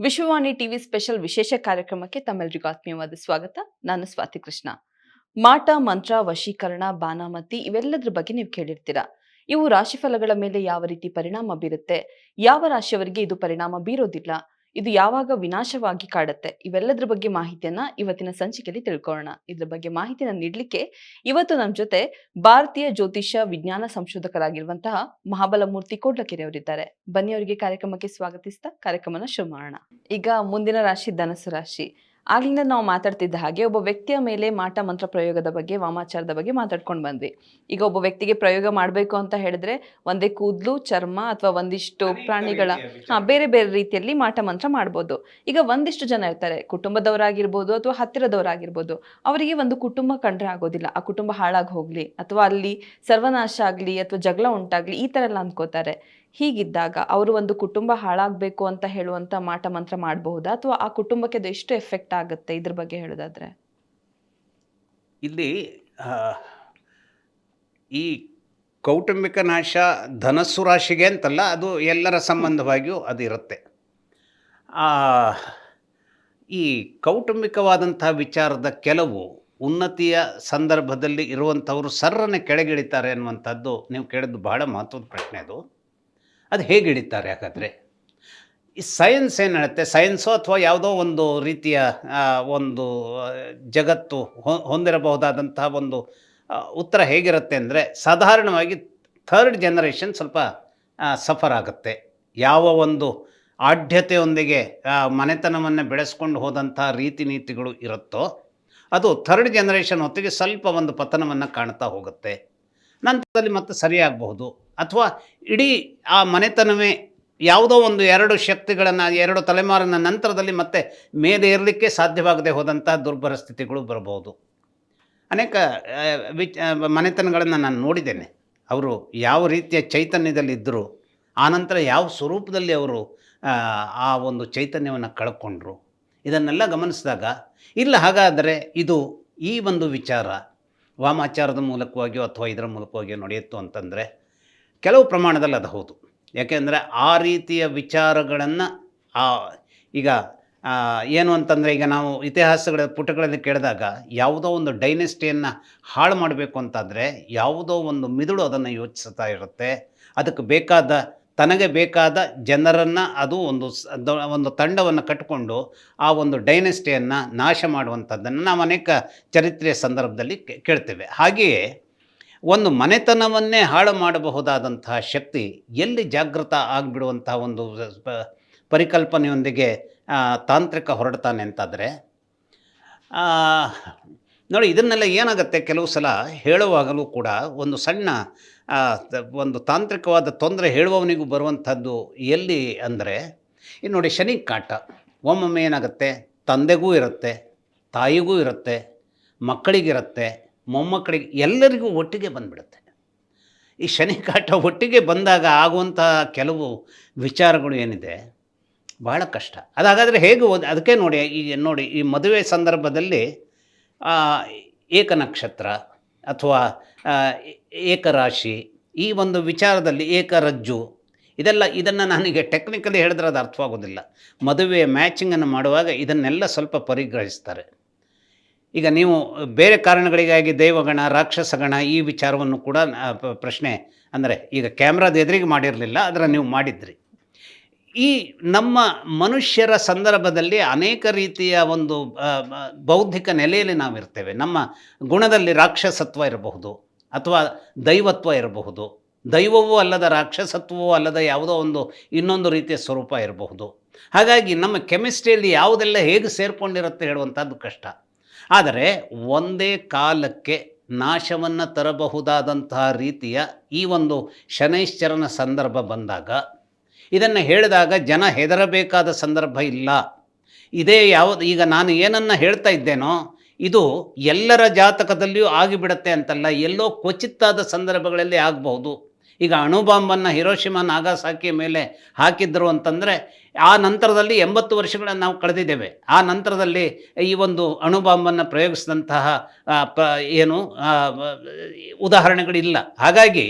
Vishwavani TV special ವಿಶೇಷ ಕಾರ್ಯಕ್ರಮಕ್ಕೆ ತಮ್ಮೆಲ್ಲರಿಗೂ ಆತ್ಮೀಯವಾದ ಸ್ವಾಗತ. ನಾನು ಸ್ವಾತಿ ಕೃಷ್ಣ. ಮಾಟ, ಮಂತ್ರ, ವಶೀಕರಣ, ಬಾನಾಮತಿ ಇವೆಲ್ಲದರ ಬಗ್ಗೆ ನೀವು ಕೇಳಿರ್ತೀರಾ. ಇವು ರಾಶಿಫಲಗಳ ಮೇಲೆ ಯಾವ ರೀತಿ ಪರಿಣಾಮ ಬೀರುತ್ತೆ? ಯಾವ ರಾಶಿಯವರಿಗೆ ಇದು ಪರಿಣಾಮ ಬೀರೋದಿಲ್ಲ? ಇದು ಯಾವಾಗ ವಿನಾಶವಾಗಿ ಕಾಡುತ್ತೆ? ಇವೆಲ್ಲದರ ಬಗ್ಗೆ ಮಾಹಿತಿಯನ್ನ ಇವತ್ತಿನ ಸಂಚಿಕೆಯಲ್ಲಿ ತಿಳ್ಕೊಳ್ಳೋಣ. ಇದ್ರ ಬಗ್ಗೆ ಮಾಹಿತಿನ ನೀಡಲಿಕ್ಕೆ ಇವತ್ತು ನಮ್ಮ ಜೊತೆ ಭಾರತೀಯ ಜ್ಯೋತಿಷ್ಯ ವಿಜ್ಞಾನ ಸಂಶೋಧಕರಾಗಿರುವಂತಹ ಮಹಾಬಲಮೂರ್ತಿ ಕೋಡ್ಲಕೆರೆ ಅವರಿದ್ದಾರೆ ಬನ್ನಿ ಅವರಿಗೆ ಕಾರ್ಯಕ್ರಮಕ್ಕೆ ಸ್ವಾಗತಿಸ್ತಾ ಕಾರ್ಯಕ್ರಮನ ಶುರು ಮಾಡೋಣ. ಈಗ ಮುಂದಿನ ರಾಶಿ ಧನಸು ರಾಶಿ. ಆಗ್ಲಿಂದ ನಾವು ಮಾತಾಡ್ತಿದ್ದ ಹಾಗೆ ಒಬ್ಬ ವ್ಯಕ್ತಿಯ ಮೇಲೆ ಮಾಟ ಮಂತ್ರ ಪ್ರಯೋಗದ ಬಗ್ಗೆ ವಾಮಾಚಾರದ ಬಗ್ಗೆ ಮಾತಾಡ್ಕೊಂಡು ಬಂದ್ವಿ. ಈಗ ಒಬ್ಬ ವ್ಯಕ್ತಿಗೆ ಪ್ರಯೋಗ ಮಾಡಬೇಕು ಅಂತ ಹೇಳಿದ್ರೆ ಒಂದೇ ಕೂದಲು ಚರ್ಮ ಅಥವಾ ಒಂದಿಷ್ಟು ಪ್ರಾಣಿಗಳ ಹಾ ಬೇರೆ ಬೇರೆ ರೀತಿಯಲ್ಲಿ ಮಾಟ ಮಂತ್ರ ಮಾಡ್ಬೋದು. ಈಗ ಒಂದಿಷ್ಟು ಜನ ಇರ್ತಾರೆ. ಕುಟುಂಬದವರಾಗಿರ್ಬೋದು ಅಥವಾ ಹತ್ತಿರದವರಾಗಿರ್ಬೋದು. ಅವರಿಗೆ ಒಂದು ಕುಟುಂಬ ಕಂಡ್ರೆ ಆಗೋದಿಲ್ಲ. ಆ ಕುಟುಂಬ ಹಾಳಾಗಿ ಹೋಗ್ಲಿ ಅಥವಾ ಅಲ್ಲಿ ಸರ್ವನಾಶ ಆಗ್ಲಿ ಅಥವಾ ಜಗಳ ಉಂಟಾಗ್ಲಿ ಈ ತರ ಎಲ್ಲ ಅಂದ್ಕೋತಾರೆ. ಹೀಗಿದ್ದಾಗ ಅವರು ಒಂದು ಕುಟುಂಬ ಹಾಳಾಗಬೇಕು ಅಂತ ಹೇಳುವಂತ ಮಾಟ ಮಂತ್ರ ಮಾಡಬಹುದಾ? ಅಥವಾ ಆ ಕುಟುಂಬಕ್ಕೆ ಅದು ಎಷ್ಟು ಎಫೆಕ್ಟ್ ಆಗುತ್ತೆ ಇದ್ರ ಬಗ್ಗೆ ಹೇಳೋದಾದ್ರೆ? ಇಲ್ಲಿ ಈ ಕೌಟುಂಬಿಕ ನಾಶ ಧನಸ್ಸು ರಾಶಿಗೆ ಅಂತಲ್ಲ, ಅದು ಎಲ್ಲರ ಸಂಬಂಧವಾಗಿಯೂ ಅದು ಇರುತ್ತೆ. ಈ ಕೌಟುಂಬಿಕವಾದಂತಹ ವಿಚಾರದ ಕೆಲವು ಉನ್ನತಿಯ ಸಂದರ್ಭದಲ್ಲಿ ಇರುವಂಥವರು ಸರ್ರನ್ನೇ ಕೆಳಗಿಳಿತಾರೆ ಅನ್ನುವಂಥದ್ದು ನೀವು ಕೇಳಿದ್ದು ಬಹಳ ಮಹತ್ವದ ಪ್ರಶ್ನೆ ಅದು. ಅದು ಹೇಗೆ ಹಿಡಿತಾರೆ? ಹಾಗಾದರೆ ಈ ಸೈನ್ಸ್ ಏನು ಹೇಳುತ್ತೆ ಸೈನ್ಸು ಅಥವಾ ಯಾವುದೋ ಒಂದು ರೀತಿಯ ಒಂದು ಜಗತ್ತು ಹೊಂದಿರಬಹುದಾದಂತಹ ಒಂದು ಉತ್ತರ ಹೇಗಿರುತ್ತೆ ಅಂದರೆ ಸಾಧಾರಣವಾಗಿ ಥರ್ಡ್ ಜನರೇಷನ್ ಸ್ವಲ್ಪ ಸಫರ್ ಆಗುತ್ತೆ. ಯಾವ ಒಂದು ಆಢ್ಯತೆಯೊಂದಿಗೆ ಮನೆತನವನ್ನು ಬೆಳೆಸ್ಕೊಂಡು ಹೋದಂಥ ರೀತಿ ನೀತಿಗಳು ಇರುತ್ತೋ, ಅದು ಥರ್ಡ್ ಜನರೇಷನ್ ಹೊತ್ತಿಗೆ ಸ್ವಲ್ಪ ಒಂದು ಪತನವನ್ನು ಕಾಣ್ತಾ ಹೋಗುತ್ತೆ. ನಂತರದಲ್ಲಿ ಮತ್ತೆ ಸರಿಯಾಗಬಹುದು. ಅಥವಾ ಇಡೀ ಆ ಮನೆತನವೇ ಯಾವುದೋ ಒಂದು ಎರಡು ಶಕ್ತಿಗಳನ್ನು ಎರಡು ತಲೆಮಾರಿನ ನಂತರದಲ್ಲಿ ಮತ್ತೆ ಮೇಲೆ ಇರಲಿಕ್ಕೆ ಸಾಧ್ಯವಾಗದೆ ಹೋದಂತಹ ದುರ್ಬರ ಸ್ಥಿತಿಗಳು ಬರಬಹುದು. ಅನೇಕ ವಿಚ ಮನೆತನಗಳನ್ನು ನಾನು ನೋಡಿದ್ದೇನೆ. ಅವರು ಯಾವ ರೀತಿಯ ಚೈತನ್ಯದಲ್ಲಿದ್ದರು ಆನಂತರ ಯಾವ ಸ್ವರೂಪದಲ್ಲಿ ಅವರು ಆ, ಆ ಒಂದು ಚೈತನ್ಯವನ್ನು ಕಳ್ಕೊಂಡ್ರು ಇದನ್ನೆಲ್ಲ ಗಮನಿಸಿದಾಗ ಇಲ್ಲ ಹಾಗಾದರೆ ಇದು ಈ ಒಂದು ವಿಚಾರ ವಾಮಾಚಾರದ ಮೂಲಕವಾಗಿಯೋ ಅಥವಾ ಇದರ ಮೂಲಕವಾಗಿಯೋ ನಡೆಯುತ್ತೋ ಅಂತಂದರೆ ಕೆಲವು ಪ್ರಮಾಣದಲ್ಲಿ ಅದು ಹೌದು. ಯಾಕೆಂದರೆ ಆ ರೀತಿಯ ವಿಚಾರಗಳನ್ನು ಈಗ ಏನು ಅಂತಂದರೆ ಈಗ ನಾವು ಇತಿಹಾಸಗಳ ಪುಟಗಳಲ್ಲಿ ಕೇಳಿದಾಗ ಯಾವುದೋ ಒಂದು ಡೈನೆಸ್ಟಿಯನ್ನು ಹಾಳು ಮಾಡಬೇಕು ಅಂತಂದರೆ ಯಾವುದೋ ಒಂದು ಮಿದುಳು ಅದನ್ನು ಯೋಚಿಸ್ತಾ ಇರುತ್ತೆ. ಅದಕ್ಕೆ ಬೇಕಾದ, ತನಗೆ ಬೇಕಾದ ಜನರನ್ನು ಅದು ಒಂದು ಒಂದು ತಂಡವನ್ನು ಕಟ್ಟಿಕೊಂಡು ಆ ಒಂದು ಡೈನೆಸ್ಟಿಯನ್ನು ನಾಶ ಮಾಡುವಂಥದ್ದನ್ನು ನಾವು ಅನೇಕ ಚರಿತ್ರೆಯ ಸಂದರ್ಭದಲ್ಲಿ ಕೇಳ್ತೇವೆ. ಹಾಗೆಯೇ ಒಂದು ಮನೆತನವನ್ನೇ ಹಾಳು ಮಾಡಬಹುದಾದಂತಹ ಶಕ್ತಿ ಎಲ್ಲಿ ಜಾಗೃತ ಆಗಿಬಿಡುವಂಥ ಒಂದು ಪರಿಕಲ್ಪನೆಯೊಂದಿಗೆ ತಾಂತ್ರಿಕ ಹೊರಡ್ತಾನೆ ಅಂತಾದರೆ ನೋಡಿ ಇದನ್ನೆಲ್ಲ ಏನಾಗುತ್ತೆ ಕೆಲವು ಸಲ ಹೇಳುವಾಗಲೂ ಕೂಡ ಒಂದು ಸಣ್ಣ ಒಂದು ತಾಂತ್ರಿಕವಾದ ತೊಂದರೆ ಹೇಳುವವನಿಗೂ ಬರುವಂಥದ್ದು ಎಲ್ಲಿ ಅಂದರೆ ಇನ್ನು ನೋಡಿ ಶನಿ ಕಾಟ. ಒಮ್ಮೊಮ್ಮೆ ಏನಾಗುತ್ತೆ? ತಂದೆಗೂ ಇರುತ್ತೆ, ತಾಯಿಗೂ ಇರುತ್ತೆ, ಮಕ್ಕಳಿಗಿರುತ್ತೆ ಮೊಮ್ಮಕ್ಕಳಿಗೆ ಎಲ್ಲರಿಗೂ ಒಟ್ಟಿಗೆ ಬಂದ್ಬಿಡುತ್ತೆ. ಈ ಶನಿ ಕಾಟ ಒಟ್ಟಿಗೆ ಬಂದಾಗ ಆಗುವಂಥ ಕೆಲವು ವಿಚಾರಗಳು ಏನಿದೆ? ಭಾಳ ಕಷ್ಟ. ಅದಾಗಾದರೆ ಹೇಗೆ ಓದ್, ಅದಕ್ಕೆ ನೋಡಿ ಈಗ ನೋಡಿ, ಈ ಮದುವೆ ಸಂದರ್ಭದಲ್ಲಿ ಏಕನಕ್ಷತ್ರ ಅಥವಾ ಏಕರಾಶಿ, ಈ ಒಂದು ವಿಚಾರದಲ್ಲಿ ಏಕರಜ್ಜು, ಇದೆಲ್ಲ, ಇದನ್ನು ನನಗೆ ಟೆಕ್ನಿಕಲಿ ಹೇಳಿದ್ರೆ ಅದು ಅರ್ಥವಾಗೋದಿಲ್ಲ ಮದುವೆ ಮ್ಯಾಚಿಂಗನ್ನು ಮಾಡುವಾಗ ಇದನ್ನೆಲ್ಲ ಸ್ವಲ್ಪ ಪರಿಗ್ರಹಿಸ್ತಾರೆ. ಈಗ ನೀವು ಬೇರೆ ಕಾರಣಗಳಿಗಾಗಿ ದೈವಗಣ, ರಾಕ್ಷಸಗಣ ಈ ವಿಚಾರವನ್ನು ಕೂಡ ಪ್ರಶ್ನೆ ಅಂದರೆ ಈಗ ಕ್ಯಾಮ್ರಾದ ಎದುರಿಗೆ ಮಾಡಿರಲಿಲ್ಲ ಅದರ ನೀವು ಮಾಡಿದ್ರಿ. ಈ ನಮ್ಮ ಮನುಷ್ಯರ ಸಂದರ್ಭದಲ್ಲಿ ಅನೇಕ ರೀತಿಯ ಒಂದು ಬೌದ್ಧಿಕ ನೆಲೆಯಲ್ಲಿ ನಾವಿರ್ತೇವೆ. ನಮ್ಮ ಗುಣದಲ್ಲಿ ರಾಕ್ಷಸತ್ವ ಇರಬಹುದು, ಅಥವಾ ದೈವತ್ವ ಇರಬಹುದು. ದೈವವೂ ಅಲ್ಲದ ರಾಕ್ಷಸತ್ವವೂ ಅಲ್ಲದ ಯಾವುದೋ ಒಂದು ಇನ್ನೊಂದು ರೀತಿಯ ಸ್ವರೂಪ ಇರಬಹುದು. ಹಾಗಾಗಿ ನಮ್ಮ ಕೆಮಿಸ್ಟ್ರಿಯಲ್ಲಿ ಯಾವುದೆಲ್ಲ ಹೇಗೆ ಸೇರಿಕೊಂಡಿರುತ್ತೆ ಹೇಳುವಂಥದ್ದು ಕಷ್ಟ. ಆದರೆ ಒಂದೇ ಕಾಲಕ್ಕೆ ನಾಶವನ್ನು ತರಬಹುದಾದಂತಹ ರೀತಿಯ ಈ ಒಂದು ಶನೈಶ್ಚರನ ಸಂದರ್ಭ ಬಂದಾಗ, ಇದನ್ನು ಹೇಳಿದಾಗ ಜನ ಹೆದರಬೇಕಾದ ಸಂದರ್ಭ ಇಲ್ಲ. ಇದೇ ಯಾವುದು ಈಗ ನಾನು ಏನನ್ನು ಹೇಳ್ತಾ ಇದ್ದೇನೋ, ಇದು ಎಲ್ಲರ ಜಾತಕದಲ್ಲಿಯೂ ಆಗಿಬಿಡತ್ತೆ ಅಂತಲ್ಲ, ಎಲ್ಲೋ ಕ್ವಚಿತ್ತಾದ ಸಂದರ್ಭಗಳಲ್ಲಿ ಆಗಬಹುದು. ಈಗ ಅಣುಬಾಂಬನ್ನು ಹಿರೋಶಿಮ ನಾಗಾಸಾಕಿಯ ಮೇಲೆ ಹಾಕಿದ್ರು ಅಂತಂದರೆ ಆ ನಂತರದಲ್ಲಿ ಎಂಬತ್ತು ವರ್ಷಗಳನ್ನು ನಾವು ಕಳೆದಿದ್ದೇವೆ. ಆ ನಂತರದಲ್ಲಿ ಈ ಒಂದು ಅಣುಬಾಂಬನ್ನು ಪ್ರಯೋಗಿಸಿದಂತಹ ಪ, ಏನು ಉದಾಹರಣೆಗಳಿಲ್ಲ. ಹಾಗಾಗಿ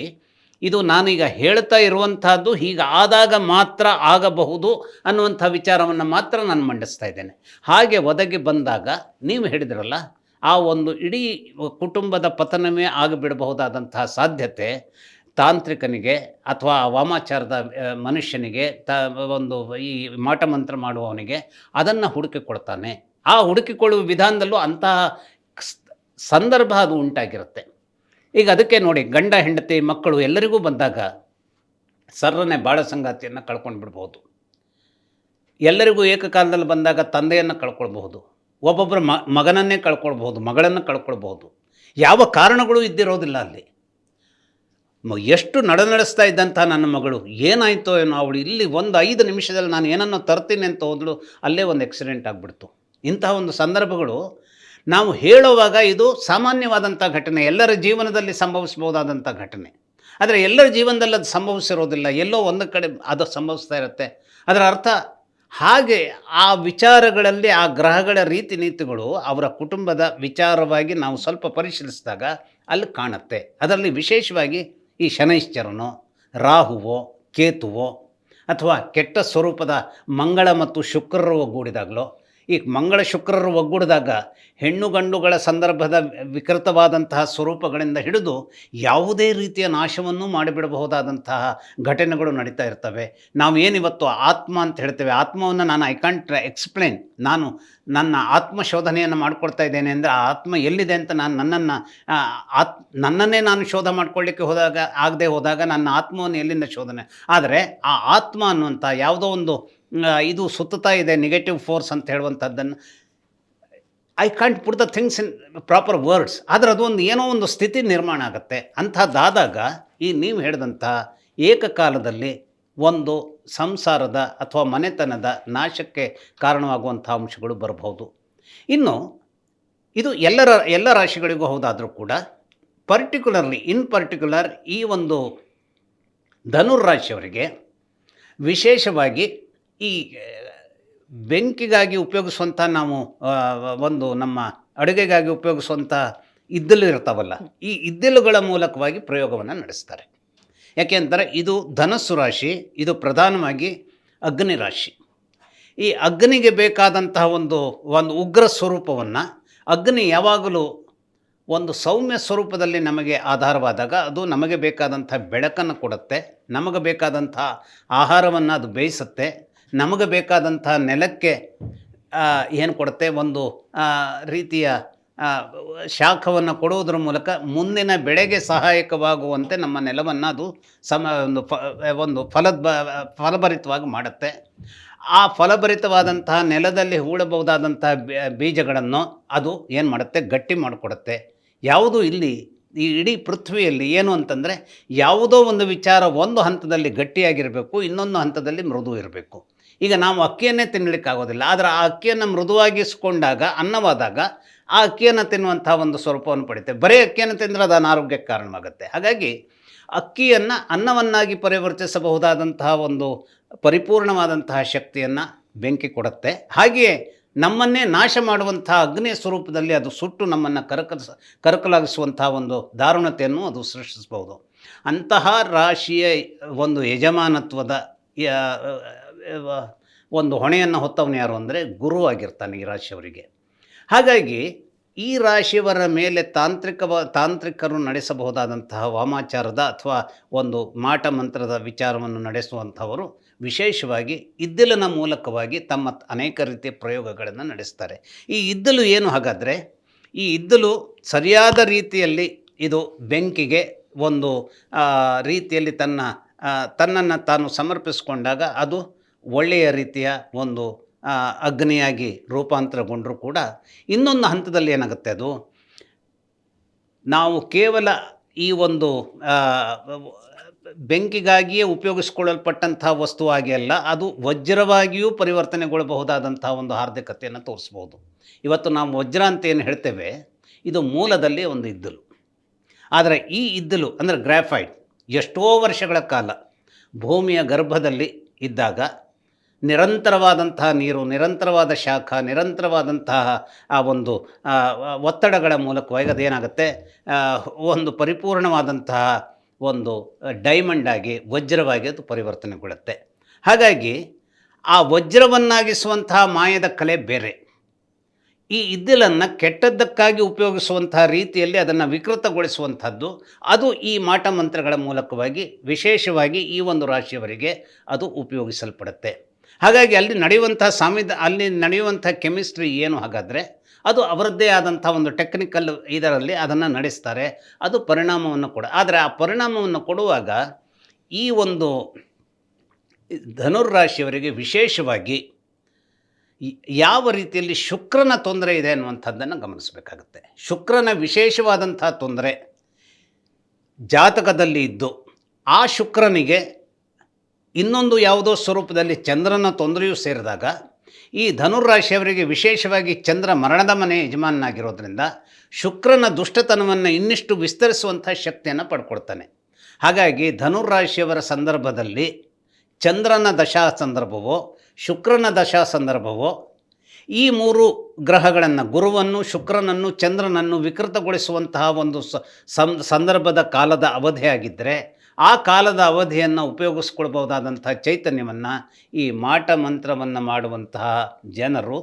ಇದು ನಾನೀಗ ಹೇಳ್ತಾ ಇರುವಂಥದ್ದು ಹೀಗೆ ಆದಾಗ ಮಾತ್ರ ಆಗಬಹುದು ಅನ್ನುವಂಥ ವಿಚಾರವನ್ನು ಮಾತ್ರ ನಾನು ಮಂಡಿಸ್ತಾ ಇದ್ದೇನೆ. ಹಾಗೆ ಒದಗಿ ಬಂದಾಗ ನೀವು ಹೇಳಿದ್ರಲ್ಲ, ಆ ಒಂದು ಇಡೀ ಕುಟುಂಬದ ಪತನವೇ ಆಗಿಬಿಡಬಹುದಾದಂತಹ ಸಾಧ್ಯತೆ. ತಾಂತ್ರಿಕನಿಗೆ ಅಥವಾ ವಾಮಾಚಾರದ ಮನುಷ್ಯನಿಗೆ ತ, ಒಂದು ಈ ಮಾಟ ಮಂತ್ರ ಮಾಡುವವನಿಗೆ ಅದನ್ನು ಹುಡುಕಿಕೊಳ್ತಾನೆ ಆ ಹುಡುಕಿಕೊಳ್ಳುವ ವಿಧಾನದಲ್ಲೂ ಅಂತಹ ಸಂದರ್ಭ ಅದು ಉಂಟಾಗಿರುತ್ತೆ. ಈಗ ಅದಕ್ಕೆ ನೋಡಿ, ಗಂಡ, ಹೆಂಡತಿ, ಮಕ್ಕಳು ಎಲ್ಲರಿಗೂ ಬಂದಾಗ ಸರ್ರನ್ನೇ ಬಾಳ ಸಂಗಾತಿಯನ್ನು ಕಳ್ಕೊಂಡು ಬಿಡ್ಬೋದು. ಎಲ್ಲರಿಗೂ ಏಕಕಾಲದಲ್ಲಿ ಬಂದಾಗ ತಂದೆಯನ್ನು ಕಳ್ಕೊಳ್ಬಹುದು. ಒಬ್ಬೊಬ್ಬರು ಮಗನನ್ನೇ ಕಳ್ಕೊಳ್ಬಹುದು, ಮಗಳನ್ನು ಕಳ್ಕೊಳ್ಬಹುದು. ಯಾವ ಕಾರಣಗಳು ಇದ್ದಿರೋದಿಲ್ಲ ಅಲ್ಲಿ. ಮ- ಎಷ್ಟು ನಡೆಸ್ತಾ ಇದ್ದಂಥ ನನ್ನ ಮಗಳು? ಏನಾಯಿತೋ ಏನೋ ಅವಳು ಇಲ್ಲಿ ಒಂದು ಐದು ನಿಮಿಷದಲ್ಲಿ ನಾನು ಏನನ್ನೋ ತರ್ತೀನಿ ಅಂತ ಹೋದಳು, ಅಲ್ಲೇ ಒಂದು ಆಕ್ಸಿಡೆಂಟ್ ಆಗಿಬಿಡ್ತು. ಇಂತಹ ಒಂದು ಸಂದರ್ಭಗಳು ನಾವು ಹೇಳುವಾಗ ಇದು ಸಾಮಾನ್ಯವಾದಂಥ ಘಟನೆ, ಎಲ್ಲರ ಜೀವನದಲ್ಲಿ ಸಂಭವಿಸ್ಬೋದಾದಂಥ ಘಟನೆ. ಆದರೆ ಎಲ್ಲರ ಜೀವನದಲ್ಲಿ ಅದು ಸಂಭವಿಸಿರೋದಿಲ್ಲ, ಎಲ್ಲೋ ಒಂದು ಕಡೆ ಅದು ಸಂಭವಿಸ್ತಾ ಇರುತ್ತೆ. ಅದರ ಅರ್ಥ, ಹಾಗೆ ಆ ವಿಚಾರಗಳಲ್ಲಿ, ಆ ಗ್ರಹಗಳ ರೀತಿ ನೀತಿಗಳು ಅವರ ಕುಟುಂಬದ ವಿಚಾರವಾಗಿ ನಾವು ಸ್ವಲ್ಪ ಪರಿಶೀಲಿಸಿದಾಗ ಅಲ್ಲಿ ಕಾಣುತ್ತೆ. ಅದರಲ್ಲಿ ವಿಶೇಷವಾಗಿ ಈ ಶನೈಶ್ಚರನೋ ರಾಹುವೋ ಕೇತುವೋ ಅಥವಾ ಕೆಟ್ಟ ಸ್ವರೂಪದ ಮಂಗಳ ಮತ್ತು ಶುಕ್ರರು ಒಗ್ಗೂಡಿದಾಗಲೋ ಈ ಮಂಗಳ ಶುಕ್ರರು ಒಗ್ಗೂಡಿದಾಗ ಹೆಣ್ಣು ಗಂಡುಗಳ ಸಂದರ್ಭದ ವಿಕೃತವಾದಂತಹ ಸ್ವರೂಪಗಳಿಂದ ಹಿಡಿದು ಯಾವುದೇ ರೀತಿಯ ನಾಶವನ್ನು ಮಾಡಿಬಿಡಬಹುದಾದಂತಹ ಘಟನೆಗಳು ನಡೀತಾ ಇರ್ತವೆ. ನಾವು ಏನಿವತ್ತು ಆತ್ಮ ಅಂತ ಹೇಳ್ತೇವೆ. ಆತ್ಮವನ್ನು ನಾನು ಐ ಕಾಂಟ್ ಎಕ್ಸ್ಪ್ಲೇನ್ ನಾನು ನನ್ನ ಆತ್ಮ ಶೋಧನೆಯನ್ನು ಮಾಡ್ಕೊಳ್ತಾ ಇದ್ದೇನೆ ಅಂದರೆ ಆ ಆತ್ಮ ಎಲ್ಲಿದೆ ಅಂತ ನಾನು ನನ್ನನ್ನು ಆತ್, ನನ್ನನ್ನೇ ನಾನು ಶೋಧ ಮಾಡ್ಕೊಳ್ಳಿಕ್ಕೆ ಹೋದಾಗ, ಆಗದೆ ಹೋದಾಗ ನನ್ನ ಆತ್ಮವನ್ನು ಎಲ್ಲಿಂದ ಶೋಧನೆ? ಆದರೆ ಆ ಆತ್ಮ ಅನ್ನುವಂಥ ಯಾವುದೋ ಒಂದು ಇದು ಸುತ್ತುತ್ತಾ ಇದೆ ನೆಗೆಟಿವ್ ಫೋರ್ಸ್ ಅಂತ ಹೇಳುವಂಥದ್ದನ್ನು. I can't put the things in proper words ಆದರೆ ಅದು ಒಂದು ಏನೋ ಒಂದು ಸ್ಥಿತಿ ನಿರ್ಮಾಣ ಆಗುತ್ತೆ. ಅಂಥದ್ದಾದಾಗ ಈ ನೀವು ಹೇಳಿದಂಥ ಏಕಕಾಲದಲ್ಲಿ ಒಂದು ಸಂಸಾರದ ಅಥವಾ ಮನೆತನದ ನಾಶಕ್ಕೆ ಕಾರಣವಾಗುವಂಥ ಅಂಶಗಳು ಬರಬಹುದು. ಇನ್ನು ಇದು ಎಲ್ಲರ, ಎಲ್ಲ ರಾಶಿಗಳಿಗೂ ಹೌದಾದರೂ ಕೂಡ ಪರ್ಟಿಕ್ಯುಲರ್ಲಿ ಇನ್ ಪರ್ಟಿಕ್ಯುಲರ್ ಈ ಒಂದು ಧನುರ್ರಾಶಿಯವರಿಗೆ ವಿಶೇಷವಾಗಿ ಈ ಬೆಂಕಿಗಾಗಿ ಉಪಯೋಗಿಸುವಂಥ ನಾವು ಒಂದು ನಮ್ಮ ಅಡುಗೆಗಾಗಿ ಉಪಯೋಗಿಸುವಂಥ ಇದ್ದಲು ಇರ್ತಾವಲ್ಲ, ಈ ಇದ್ದಲುಗಳ ಮೂಲಕವಾಗಿ ಪ್ರಯೋಗವನ್ನು ನಡೆಸ್ತಾರೆ. ಯಾಕೆಂದರೆ ಇದು ಧನಸ್ಸು ರಾಶಿ, ಇದು ಪ್ರಧಾನವಾಗಿ ಅಗ್ನಿ ರಾಶಿ. ಈ ಅಗ್ನಿಗೆ ಬೇಕಾದಂತಹ ಒಂದು ಒಂದು ಉಗ್ರ ಸ್ವರೂಪವನ್ನು, ಅಗ್ನಿ ಯಾವಾಗಲೂ ಒಂದು ಸೌಮ್ಯ ಸ್ವರೂಪದಲ್ಲಿ ನಮಗೆ ಆಧಾರವಾದಾಗ ಅದು ನಮಗೆ ಬೇಕಾದಂಥ ಬೆಳಕನ್ನು ಕೊಡುತ್ತೆ, ನಮಗೆ ಬೇಕಾದಂಥ ಆಹಾರವನ್ನು ಅದು ಬೇಯಿಸುತ್ತೆ ನಮಗೆ ಬೇಕಾದಂಥ ನೆಲಕ್ಕೆ ಏನು ಕೊಡುತ್ತೆ? ಒಂದು ರೀತಿಯ ಶಾಖವನ್ನು ಕೊಡುವುದರ ಮೂಲಕ ಮುಂದಿನ ಬೆಳೆಗೆ ಸಹಾಯಕವಾಗುವಂತೆ ನಮ್ಮ ನೆಲವನ್ನು ಅದು ಸಮ, ಒಂದು ಫ, ಒಂದು ಫಲದ ಫಲಭರಿತವಾಗಿ ಮಾಡುತ್ತೆ. ಆ ಫಲಭರಿತವಾದಂತಹ ನೆಲದಲ್ಲಿ ಹೂಡಬಹುದಾದಂತಹ ಬೀಜಗಳನ್ನು ಅದು ಏನು ಮಾಡುತ್ತೆ? ಗಟ್ಟಿ ಮಾಡಿಕೊಡುತ್ತೆ. ಯಾವುದು ಇಲ್ಲಿ, ಈ ಇಡೀ ಪೃಥ್ವಿಯಲ್ಲಿ ಏನು ಅಂತಂದರೆ ಯಾವುದೋ ಒಂದು ವಿಚಾರ ಒಂದು ಹಂತದಲ್ಲಿ ಗಟ್ಟಿಯಾಗಿರಬೇಕು, ಇನ್ನೊಂದು ಹಂತದಲ್ಲಿ ಮೃದು ಇರಬೇಕು. ಈಗ ನಾವು ಅಕ್ಕಿಯನ್ನೇ ತಿನ್ನಲಿಕ್ಕಾಗೋದಿಲ್ಲ, ಆದರೆ ಆ ಅಕ್ಕಿಯನ್ನು ಮೃದುವಾಗಿಸಿಕೊಂಡಾಗ, ಅನ್ನವಾದಾಗ ಆ ಅಕ್ಕಿಯನ್ನು ತಿನ್ನುವಂಥ ಒಂದು ಸ್ವರೂಪವನ್ನು ಪಡಿತೇವೆ ಬರೀ ಅಕ್ಕಿಯನ್ನು ತಿಂದರೆ ಅದು ಅನಾರೋಗ್ಯಕ್ಕೆ ಕಾರಣವಾಗುತ್ತೆ. ಹಾಗಾಗಿ ಅಕ್ಕಿಯನ್ನು ಅನ್ನವನ್ನಾಗಿ ಪರಿವರ್ತಿಸಬಹುದಾದಂತಹ ಒಂದು ಪರಿಪೂರ್ಣವಾದಂತಹ ಶಕ್ತಿಯನ್ನು ಬೆಂಕಿ ಕೊಡುತ್ತೆ. ಹಾಗೆಯೇ ನಮ್ಮನ್ನೇ ನಾಶ ಮಾಡುವಂಥ ಅಗ್ನಿಯ ಸ್ವರೂಪದಲ್ಲಿ ಅದು ಸುಟ್ಟು ನಮ್ಮನ್ನು ಕರಕಲಿಸ ಕರಕಲಾಗಿಸುವಂತಹ ಒಂದು ದಾರುಣತೆಯನ್ನು ಅದು ಸೃಷ್ಟಿಸಬಹುದು. ಅಂತಹ ರಾಶಿಯ ಒಂದು ಯಜಮಾನತ್ವದ ಒಂದು ಹೊಣೆಯನ್ನು ಹೊತ್ತವನು ಯಾರು ಅಂದರೆ ಗುರು ಆಗಿರ್ತಾನೆ ಈ ರಾಶಿಯವರಿಗೆ. ಹಾಗಾಗಿ ಈ ರಾಶಿಯವರ ಮೇಲೆ ತಾಂತ್ರಿಕ ತಾಂತ್ರಿಕರು ನಡೆಸಬಹುದಾದಂತಹ ವಾಮಾಚಾರದ ಅಥವಾ ಒಂದು ಮಾಟ ಮಂತ್ರದ ವಿಚಾರವನ್ನು ನಡೆಸುವಂಥವರು ವಿಶೇಷವಾಗಿ ಇದ್ದಿಲಿನ ಮೂಲಕವಾಗಿ ತಮ್ಮ ಅನೇಕ ರೀತಿಯ ಪ್ರಯೋಗಗಳನ್ನು ನಡೆಸ್ತಾರೆ. ಈ ಇದ್ದಲು ಏನು ಹಾಗಾದರೆ ಈ ಇದ್ದಲು ಸರಿಯಾದ ರೀತಿಯಲ್ಲಿ ಇದು ಬೆಂಕಿಗೆ ಒಂದು ರೀತಿಯಲ್ಲಿ ತನ್ನ ತನ್ನನ್ನು ತಾನು ಸಮರ್ಪಿಸಿಕೊಂಡಾಗ ಅದು ಒಳ್ಳೆಯ ರೀತಿಯ ಒಂದು ಅಗ್ನಿಯಾಗಿ ರೂಪಾಂತರಗೊಂಡರೂ ಕೂಡ ಇನ್ನೊಂದು ಹಂತದಲ್ಲಿ ಏನಾಗುತ್ತೆ ಅದು? ನಾವು ಕೇವಲ ಈ ಒಂದು ಬೆಂಕಿಗಾಗಿಯೇ ಉಪಯೋಗಿಸ್ಕೊಳ್ಳಲ್ಪಟ್ಟಂಥ ವಸ್ತುವಾಗಿ ಅಲ್ಲ, ಅದು ವಜ್ರವಾಗಿಯೂ ಪರಿವರ್ತನೆಗೊಳ್ಳಬಹುದಾದಂಥ ಒಂದು ಹಾರ್ದಿಕತೆಯನ್ನು ತೋರಿಸ್ಬೋದು. ಇವತ್ತು ನಾವು ವಜ್ರ ಅಂತ ಏನು ಹೇಳ್ತೇವೆ, ಇದು ಮೂಲದಲ್ಲಿ ಒಂದು ಇದ್ದಲು. ಆದರೆ ಈ ಇದ್ದಲು, ಅಂದರೆ ಗ್ರ್ಯಾಫೈಡ್ ಎಷ್ಟೋ ವರ್ಷಗಳ ಕಾಲ ಭೂಮಿಯ ಗರ್ಭದಲ್ಲಿ ಇದ್ದಾಗ ನಿರಂತರವಾದಂತಹ ನೀರು, ನಿರಂತರವಾದ ಶಾಖ, ನಿರಂತರವಾದಂತಹ ಆ ಒಂದು ಒತ್ತಡಗಳ ಮೂಲಕವಾಗಿ ಅದೇನಾಗುತ್ತೆ? ಒಂದು ಪರಿಪೂರ್ಣವಾದಂತಹ ಒಂದು ಡೈಮಂಡ್ ಆಗಿ, ವಜ್ರವಾಗಿ ಅದು ಪರಿವರ್ತನೆಗೊಳ್ಳುತ್ತೆ. ಹಾಗಾಗಿ ಆ ವಜ್ರವನ್ನಾಗಿಸುವಂತಹ ಮಾಯದ ಕಲೆ ಬೇರೆ. ಈ ಇದ್ದಿಲನ್ನು ಕೆಟ್ಟದ್ದಕ್ಕಾಗಿ ಉಪಯೋಗಿಸುವಂತಹ ರೀತಿಯಲ್ಲಿ ಅದನ್ನು ವಿಕೃತಗೊಳಿಸುವಂಥದ್ದು, ಅದು ಈ ಮಾಟ ಮಂತ್ರಗಳ ಮೂಲಕವಾಗಿ ವಿಶೇಷವಾಗಿ ಈ ಒಂದು ರಾಶಿಯವರಿಗೆ ಅದು ಉಪಯೋಗಿಸಲ್ಪಡುತ್ತೆ. ಹಾಗಾಗಿ ಅಲ್ಲಿ ನಡೆಯುವಂಥ ಸಾಮಿದ ಅಲ್ಲಿ ನಡೆಯುವಂಥ ಕೆಮಿಸ್ಟ್ರಿ ಏನು ಹಾಗಾದರೆ, ಅದು ಅವರದ್ದೇ ಆದಂಥ ಒಂದು ಟೆಕ್ನಿಕಲ್ ಇದರಲ್ಲಿ ಅದನ್ನು ನಡೆಸ್ತಾರೆ. ಅದು ಪರಿಣಾಮವನ್ನು ಕೊಡ, ಆದರೆ ಆ ಪರಿಣಾಮವನ್ನು ಕೊಡುವಾಗ ಈ ಒಂದು ಧನುರ್ರಾಶಿಯವರಿಗೆ ವಿಶೇಷವಾಗಿ ಯಾವ ರೀತಿಯಲ್ಲಿ ಶುಕ್ರನ ತೊಂದರೆ ಇದೆ ಅನ್ನುವಂಥದ್ದನ್ನು ಗಮನಿಸಬೇಕಾಗುತ್ತೆ. ಶುಕ್ರನ ವಿಶೇಷವಾದಂಥ ತೊಂದರೆ ಜಾತಕದಲ್ಲಿ ಇದ್ದು, ಆ ಶುಕ್ರನಿಗೆ ಇನ್ನೊಂದು ಯಾವುದೋ ಸ್ವರೂಪದಲ್ಲಿ ಚಂದ್ರನ ತೊಂದರೆಯೂ ಸೇರಿದಾಗ, ಈ ಧನುರಾಶಿಯವರಿಗೆ ವಿಶೇಷವಾಗಿ ಚಂದ್ರ ಮರಣದ ಮನೆ ಯಜಮಾನನಾಗಿರೋದ್ರಿಂದ ಶುಕ್ರನ ದುಷ್ಟತನವನ್ನು ಇನ್ನಿಷ್ಟು ವಿಸ್ತರಿಸುವಂಥ ಶಕ್ತಿಯನ್ನು ಪಡ್ಕೊಳ್ತಾನೆ. ಹಾಗಾಗಿ ಧನುರಾಶಿಯವರ ಸಂದರ್ಭದಲ್ಲಿ ಚಂದ್ರನ ದಶಾ ಸಂದರ್ಭವೋ, ಶುಕ್ರನ ದಶಾ ಸಂದರ್ಭವೋ, ಈ ಮೂರು ಗ್ರಹಗಳನ್ನು ಗುರುವನ್ನು, ಶುಕ್ರನನ್ನು, ಚಂದ್ರನನ್ನು ವಿಕೃತಗೊಳಿಸುವಂತಹ ಒಂದು ಸಂದರ್ಭದ ಕಾಲದ ಅವಧಿಯಾಗಿದ್ದರೆ ಆ ಕಾಲದ ಅವಧಿಯನ್ನು ಉಪಯೋಗಿಸ್ಕೊಳ್ಬಹುದಾದಂತಹ ಚೈತನ್ಯವನ್ನು, ಈ ಮಾಟ ಮಂತ್ರವನ್ನು ಮಾಡುವಂತಹ ಜನರು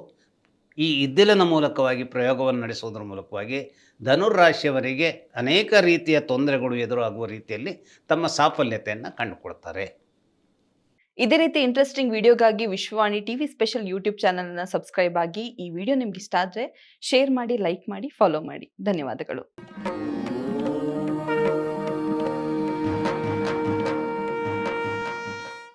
ಈ ಇದ್ದಿಲಿನ ಮೂಲಕವಾಗಿ ಪ್ರಯೋಗವನ್ನು ನಡೆಸುವುದರ ಮೂಲಕವಾಗಿ ಧನುರ್ರಾಶಿಯವರಿಗೆ ಅನೇಕ ರೀತಿಯ ತೊಂದರೆಗಳು ಎದುರಾಗುವ ರೀತಿಯಲ್ಲಿ ತಮ್ಮ ಸಾಫಲ್ಯತೆಯನ್ನು ಕಂಡುಕೊಳ್ತಾರೆ. ಇದೇ ರೀತಿ ಇಂಟ್ರೆಸ್ಟಿಂಗ್ ವಿಡಿಯೋಗಾಗಿ ವಿಶ್ವವಾಣಿ ಟಿವಿ ಸ್ಪೆಷಲ್ ಯೂಟ್ಯೂಬ್ ಚಾನಲ್ನ ಸಬ್ಸ್ಕ್ರೈಬ್ ಆಗಿ ಈ ವಿಡಿಯೋ ನಿಮ್ಗೆ ಇಷ್ಟ ಆದರೆ ಶೇರ್ ಮಾಡಿ ಲೈಕ್ ಮಾಡಿ ಫಾಲೋ ಮಾಡಿ. ಧನ್ಯವಾದಗಳು.